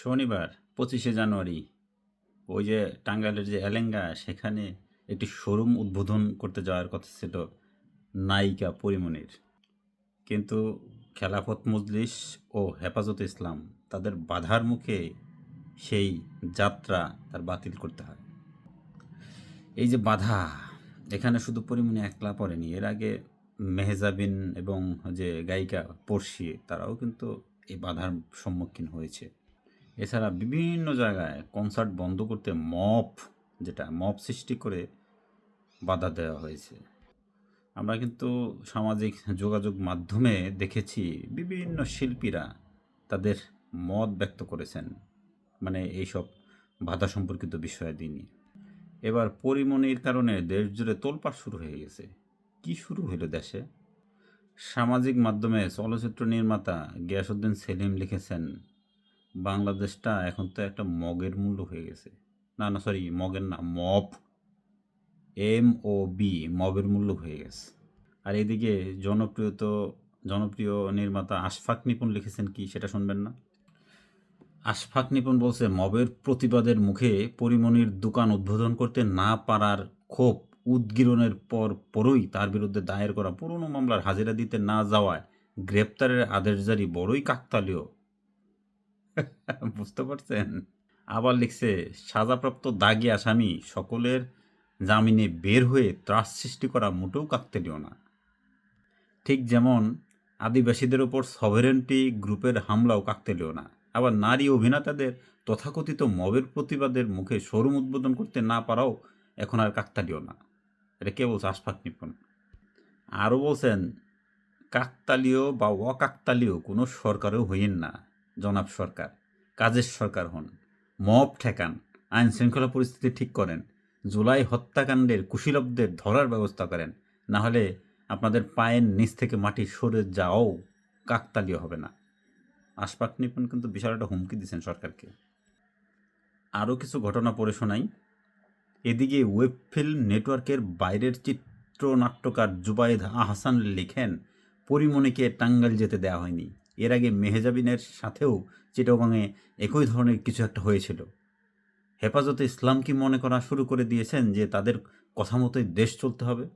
শনিবার, পঁচিশে জানুয়ারি। ওই যে টাঙ্গাইলের যে এলেঙ্গা, সেখানে একটি শোরুম উদ্বোধন করতে যাওয়ার কথা ছিল নায়িকা পরিমণির কিন্তু খেলাফত মজলিস ও হেফাজত ইসলাম তাদের বাধার মুখে সেই যাত্রা তার বাতিল করতে হয়। এই যে বাধা, এখানে শুধু পরিমণি একলা পড়েনি, এর আগে মেহজাবিন এবং যে গায়িকা পড়শি, তারাও কিন্তু এই বাধার সম্মুখীন হয়েছে। এছাড়া বিভিন্ন জায়গায় কনসার্ট বন্ধ করতে মপ যেটা, মপ সৃষ্টি করে বাধা দেওয়া হয়েছে। আমরা কিন্তু সামাজিক যোগাযোগ মাধ্যমে দেখেছি বিভিন্ন শিল্পীরা তাদের মত ব্যক্ত করেছেন মানে এইসব বাধা সম্পর্কিত বিষয়াদি নিয়ে। এবার পরিমণির কারণে দেশ জুড়ে শুরু হয়ে গেছে। কি শুরু হলো দেশে? সামাজিক মাধ্যমে চলচ্চিত্র নির্মাতা গিয়াসুদ্দিন সেলিম লিখেছেন বাংলাদেশটা এখন তো একটা মগের মূল্য হয়ে গেছে। না না সরি মগের না, মব। এম ও বি মবের মূল্য হয়ে গেছে। আর এদিকে জনপ্রিয় তো, জনপ্রিয় নির্মাতা আশফাক নিপুণ লিখেছেন কি সেটা শুনবেন না? আশফাক নিপুণ বলছে, মবের প্রতিবাদের মুখে পরিমণির দোকান উদ্বোধন করতে না পারার ক্ষোভ উদ্গীরণের পর পরই তার বিরুদ্ধে দায়ের করা পুরনো মামলার হাজিরা দিতে না যাওয়ায় গ্রেপ্তারের আদেশ জারি বড়ই কাকতালীয়। বুঝতে পারছেন? আবার লিখছে, সাজাপ্রাপ্ত দাগি আসামি সকলের জামিনে বের হয়ে ত্রাস সৃষ্টি করা মোটেও কাকতালীয় না। ঠিক যেমন আদিবাসীদের ওপর সভেরেন্টি গ্রুপের হামলাও কাকতালীয় না। আবার নারী অভিনেতাদের তথাকথিত মবের প্রতিবাদের মুখে শোরুম উদ্বোধন করতে না পারাও এখন আর কাকতালীয় না। এটা কে বলছে? আশফাক নিপুণ। আরও বলছেন, কাকতালীয় বা অকাকতালীয় কোনো সরকারও হইয়েন না। জনাব সরকার, কাজের সরকার হন। মব ঠেকান আইন শৃঙ্খলা পরিস্থিতি ঠিক করেন, জুলাই হত্যাকাণ্ডের কুশীলবদের ধরার ব্যবস্থা করেন না হলে আপনাদের পায়ের নিচ থেকে মাটি সরে যাও কাকতালীয় হবে না। আশপাক নিপুণ কিন্তু বিশাল একটা হুমকি দিচ্ছেন সরকারকে। আরও কিছু ঘটনা পড়ে শোনাই। এদিকে ওয়েব ফিল্ম নেটওয়ার্কের বাইরের চিত্রনাট্যকার জুবাইদ আহসান লিখেন, পরিমণিকে টাঙ্গাইল যেতে দেওয়া হয়নি। এর আগে মেহেজাবিনের সাথেও চিটাগংয়ে একই ধরনের কিছু একটা হয়েছিল। হেফাজতে ইসলাম কি মনে করা শুরু করে দিয়েছেন যে তাদের কথা মতোই দেশ চলতে হবে?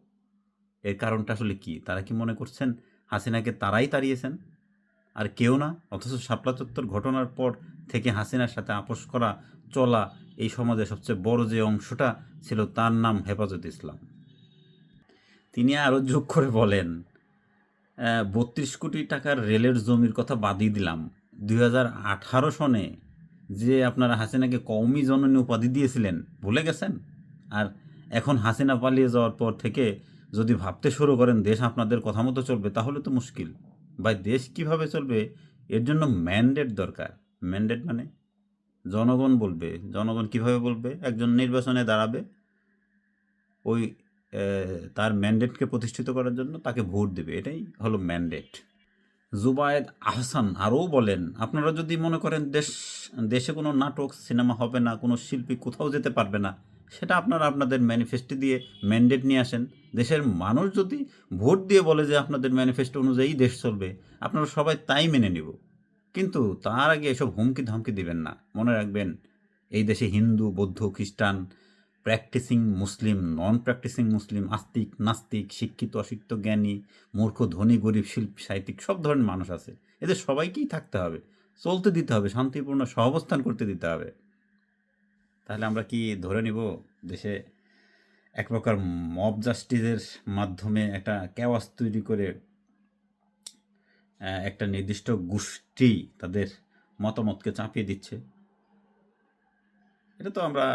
এর কারণটা আসলে কি? তারা কি মনে করছেন হাসিনাকে তারাই তাড়িয়েছেন? আর কেউ না? অথচ শাপলা চত্বর ঘটনার পর থেকে হাসিনার সাথে আপোষ করা, চলা এই সমাজে সবচেয়ে বড় যে অংশটা ছিল তার নাম হেফাজত ইসলাম। তিনি আরও যোগ করে বলেন বত্রিশ কোটি টাকার রেলের জমির কথা বাদই দিলাম। দুই হাজার আঠারো সনে যে আপনারা হাসিনাকে কওমি জননী উপাধি দিয়েছিলেন, ভুলে গেছেন? আর এখন হাসিনা পালিয়ে যাওয়ার পর থেকে যদি ভাবতে শুরু করেন, দেশ আপনাদের কথা মতো চলবে, তাহলে তো মুশকিল। ভাই, দেশ কীভাবে চলবে? এর জন্য ম্যান্ডেট দরকার। ম্যান্ডেট মানে? জনগণ বলবে। জনগণ কীভাবে বলবে? একজন নির্বাচনে দাঁড়াবে। ওই তার ম্যান্ডেটকে প্রতিষ্ঠিত করার জন্য তাকে ভোট দেবে। এটাই হলো ম্যান্ডেট জুবায়েদ আহসান আরও বলেন, আপনারা যদি মনে করেন দেশ, দেশে কোনো নাটক, সিনেমা হবে না, কোনো শিল্পী কোথাও যেতে পারবে না, সেটা আপনারা আপনাদের ম্যানিফেস্টো দিয়ে ম্যান্ডেট নিয়ে আসেন। দেশের মানুষ যদি ভোট দিয়ে বলে যে আপনাদের ম্যানিফেস্টো অনুযায়ী দেশ চলবে, আপনারা সবাই তাই মেনে নেব। কিন্তু তার আগে এসব হুমকি ধামকি দিবেন না। মনে রাখবেন, এই দেশে হিন্দু, বৌদ্ধ, খ্রিস্টান প্র্যাকটিসিং মুসলিম নন প্র্যাকটিসিং মুসলিম, আস্তিক, নাস্তিক, শিক্ষিত, অশিক্ষিত, জ্ঞানী, মূর্খ, ধনী, গরিব, শিল্পী, সাহিত্যিক, সব ধরনের মানুষ আছে। এদের সবাইকেই থাকতে হবে, চলতে দিতে হবে, শান্তিপূর্ণ সহাবস্থান করতে দিতে হবে। তাহলে আমরা কি ধরে নিব দেশে এক প্রকার মব জাস্টিসের মাধ্যমে একটা ক্যাওয়াস তৈরি করে একটা নির্দিষ্ট গোষ্ঠী তাদের মতামতকে চাপিয়ে দিচ্ছে? এটা তো আমরা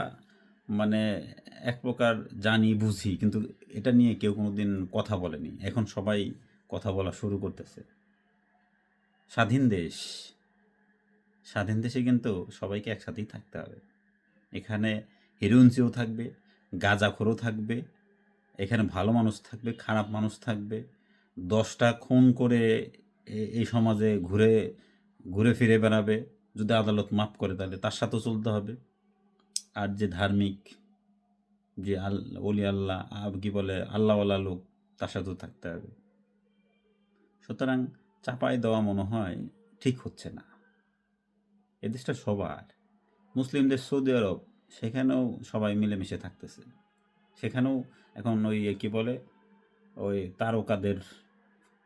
মানে এক প্রকার জানি, বুঝি, কিন্তু এটা নিয়ে কেউ কোনো দিন কথা বলেনি। এখন সবাই কথা বলা শুরু করতেছে। স্বাধীন দেশ। স্বাধীন দেশে কিন্তু সবাইকে একসাথেই থাকতে হবে। এখানে হিরুঞ্চিও থাকবে, গাঁজাখোরও থাকবে, এখানে ভালো মানুষ থাকবে, খারাপ মানুষ থাকবে। দশটা খুন করে এই সমাজে ঘুরে ঘুরে ফিরে বেড়াবে। যদি আদালত মাফ করে, তাহলে তার সাথেও চলতে হবে। আর যে ধার্মিক, যে আল অলি আল্লাহ কি বলে, আল্লাহওয়ালা লোক, তার সাথেও থাকতে হবে। সুতরাং চাপাই দেওয়া মনে হয় ঠিক হচ্ছে না। এ দেশটা সবার মুসলিমদের সৌদি আরব, সেখানেও সবাই মিলেমিশে থাকতেছে। সেখানেও এখন ওই কি বলে, ওই তারকাদের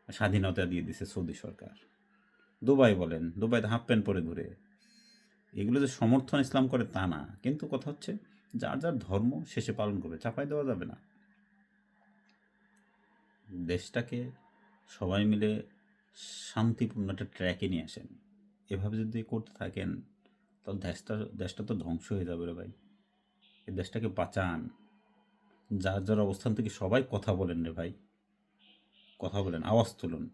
স্বাধীনতা দিয়ে দিছে সৌদি সরকার। দুবাই বলেন, দুবাইতে হাফ প্যান্ট পরে ঘুরে। এগুলো যে সমর্থন ইসলাম করে তা না। কিন্তু কথা হচ্ছে, যার যার ধর্ম শেষে পালন করবে, চাপাই দেওয়া যাবে না। দেশটাকে সবাই মিলে শান্তিপূর্ণ একটা ট্র্যাকে নিয়ে আসেন। এভাবে যদি করতে থাকেন, তাহলে দেশটা দেশটা তো ধ্বংস হয়ে যাবে রে ভাই। এই দেশটাকে বাঁচান। যার যার অবস্থান থেকে সবাই কথা বলেন রে ভাই। কথা বলেন, আওয়াজ তুলুন।